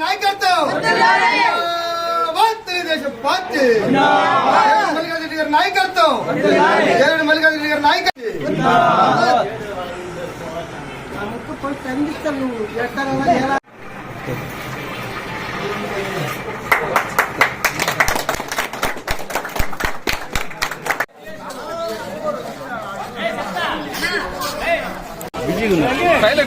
నాయకత్వం. తెలుగుదేశం పార్టీ మల్లికార్జున రెడ్డి గారి నాయకత్వం. జగన్ మల్లికార్జున రెడ్డి గారి నాయకత్వం ఎక్కడ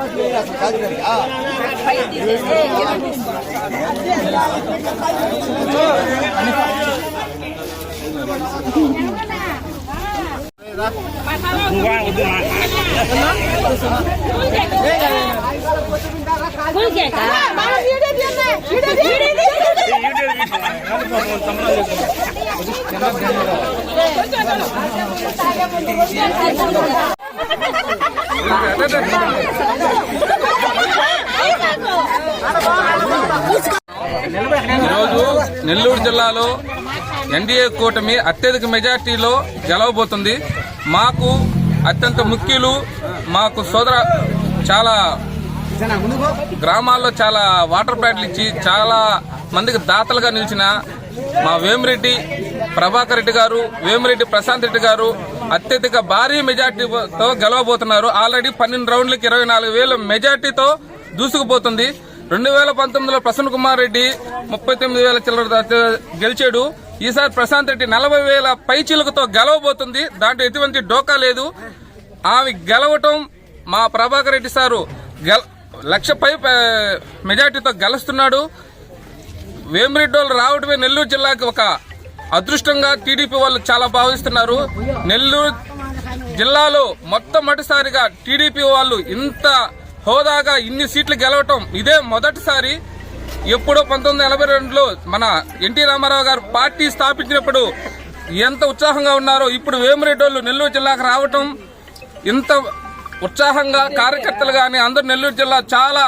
Kau kayak ఈరోజు నెల్లూరు జిల్లాలో ఎన్డీఏ కూటమి అత్యధిక మెజార్టీలో గెలవబోతుంది. మాకు అత్యంత ముఖ్యులు మాకు సోదర చాలా గ్రామాల్లో చాలా వాటర్ ప్లాంట్లు ఇచ్చి చాలా మందికి దాతలుగా నిలిచిన మా వేమిరెడ్డి ప్రభాకర్ రెడ్డి గారు వేమిరెడ్డి ప్రశాంత్ రెడ్డి గారు అత్యధిక భారీ మెజార్టీతో గెలవబోతున్నారు. ఆల్రెడీ పన్నెండు రౌండ్లకి ఇరవై నాలుగు వేల మెజార్టీతో దూసుకుపోతుంది. రెండు వేల పంతొమ్మిదిలో ప్రసన్న కుమార్ రెడ్డి ముప్పై తొమ్మిది వేల చిల్లర గెలిచాడు. ఈసారి ప్రశాంత్ రెడ్డి నలభై వేల పైచీలకతో గెలవబోతుంది. దాంట్లో ఎటువంటి డోకా లేదు. ఆమె గెలవటం మా ప్రభాకర్ రెడ్డి సారు గెల లక్ష పై మెజార్టీతో గెలుస్తున్నాడు. వేమిరెడ్డి రావటమే రావడమే నెల్లూరు జిల్లాకి ఒక అదృష్టంగా టీడీపీ వాళ్ళు చాలా భావిస్తున్నారు. నెల్లూరు జిల్లాలో మొట్టమొదటిసారిగా టీడీపీ వాళ్ళు ఇంత హోదాగా ఇన్ని సీట్లు గెలవటం ఇదే మొదటిసారి. ఎప్పుడో పంతొమ్మిది ఎనభై రెండులో మన ఎన్టీ రామారావు గారు పార్టీ స్థాపించినప్పుడు ఎంత ఉత్సాహంగా ఉన్నారో ఇప్పుడు వేమిరెడ్డోళ్ళు నెల్లూరు జిల్లాకు రావటం ఇంత ఉత్సాహంగా కార్యకర్తలు కానీ అందరూ నెల్లూరు జిల్లా చాలా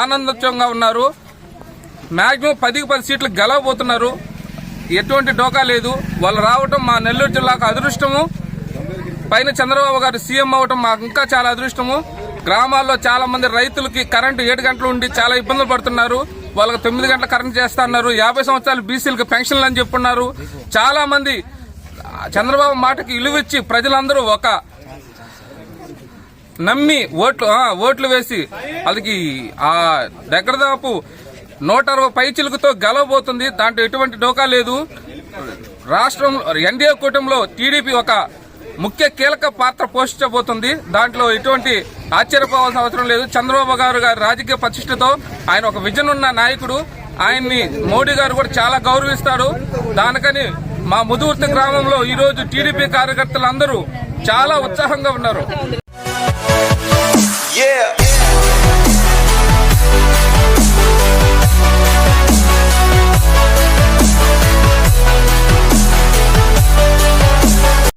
ఆనందంగా ఉన్నారు. మ్యాక్సిమం పదికి పది సీట్లు గెలవబోతున్నారు. ఎటువంటి డోకా లేదు. వాళ్ళు రావటం మా నెల్లూరు జిల్లాకు అదృష్టము. పైన చంద్రబాబు గారు సీఎం అవటం మాకు ఇంకా చాలా అదృష్టము. గ్రామాల్లో చాలా మంది రైతులకి కరెంటు ఏడు గంటలు ఉండి చాలా ఇబ్బందులు పడుతున్నారు. వాళ్ళకి తొమ్మిది గంటల కరెంట్ చేస్తున్నారు యాభై సంవత్సరాలు బీసీలకు పెన్షన్లు అని చెప్పున్నారు. చాలా మంది చంద్రబాబు మాటకి ఇలువిచ్చి ప్రజలందరూ ఒక నమ్మి ఓట్లు ఓట్లు వేసి వాళ్ళకి ఆ దగ్గర దాపు నూట అరవై పైచిలుకుతో గెలవబోతుంది. దాంట్లో ఎటువంటి డోకా లేదు. రాష్ట్రం ఎన్డీఏ కూటమిలో టీడీపీ ఒక ముఖ్య కీలక పాత్ర పోషించబోతుంది. దాంట్లో ఎటువంటి ఆశ్చర్యపోవాల్సిన అవసరం లేదు. చంద్రబాబు గారు గారి రాజకీయ ప్రతిష్టతో ఆయన ఒక విజన్ ఉన్న నాయకుడు. ఆయన్ని మోడీ గారు కూడా చాలా గౌరవిస్తాడు. దానికని మా ముదుగుర్తి గ్రామంలో ఈరోజు టీడీపీ టీడీపీ కార్యకర్తలందరూ చాలా ఉత్సాహంగా ఉన్నారు. Yeah.